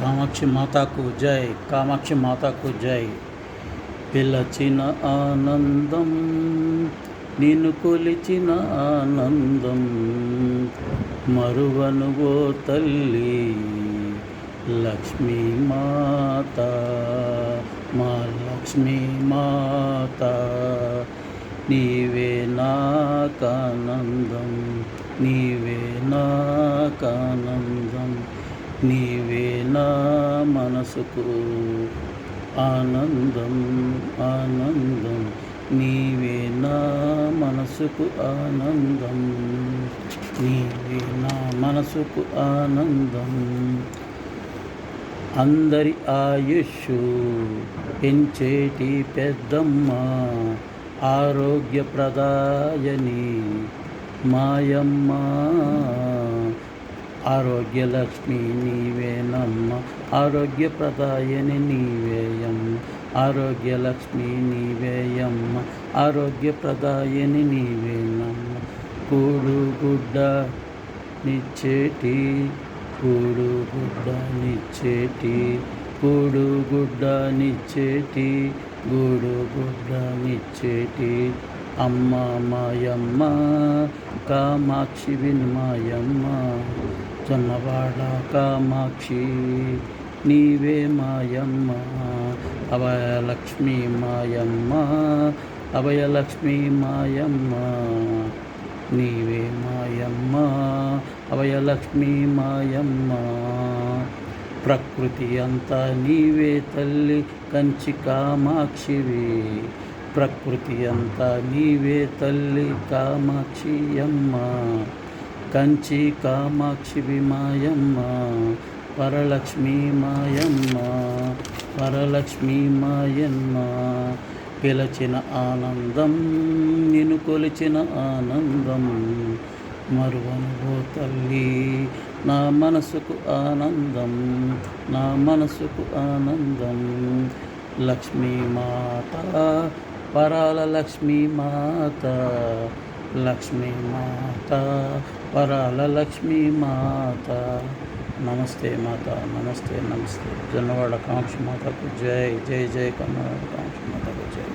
కామాక్షి మాతాకు జై కామాక్షి మాతాకు జై. పిలచిన ఆనందం నిన్ను కొలిచిన ఆనందం మరువను ఓ తల్లి. లక్ష్మీ మాత మా లక్ష్మీ మాత నీవే నాకానందం నీవే నాకానందం. నీవే నా మనసుకు ఆనందం ఆనందం. నీవే నా మనసుకు ఆనందం. నీవే నా మనసుకు ఆనందం. అందరి ఆయుష్ పెంచేటి పెద్దమ్మ ఆరోగ్యప్రదాయని మాయమ్మ. ఆరోగ్యలక్ష్మి నీవేనమ్మ ఆరోగ్యప్రదాయని నీవేయమ్మ ఆరోగ్యలక్ష్మి నీవేయమ్మ ఆరోగ్యప్రదాయని నీవేనమ్మ. కూడు గుడ్డ నిచ్చేటి కూడు గుడ్డ నిచ్చేటి కూడు గుడ్డ నిచ్చేటి గూడు గుడ్డ నిచ్చేటి. అమ్మ మాయమ్మ కామాక్షి విన్మాయమ్మ జొన్నవాడ కామాక్షి నీవే మాయమ్మ అభయలక్ష్మి మాయమ్మ అభయలక్ష్మి మాయమ్మ నీవే మాయమ్మ అభయలక్ష్మి మాయమ్మ. ప్రకృతి అంతా నీవే తల్లి కంచి కామాక్షివి. ప్రకృతి అంతా నీవే తల్లి కామాక్షి అమ్మ. కంచి కామాక్షివి మాయమ్మ వరలక్ష్మి మాయమ్మ. వరలక్ష్మి మాయమ్మ. పిలచిన ఆనందం నిన్ను కొలిచిన ఆనందం. మరువనుభో తల్లి నా మనసుకు ఆనందం నా మనసుకు ఆనందం. లక్ష్మీమాత పరాల లక్ష్మీ మాత లక్ష్మీ మాత పరాల లక్ష్మీ మాత నమస్తే మాత నమస్తే నమస్తే జొన్నవాడ కాంక్ష మాతకు జై జై జై కన్నవాడ కాంక్ష మాతకు జై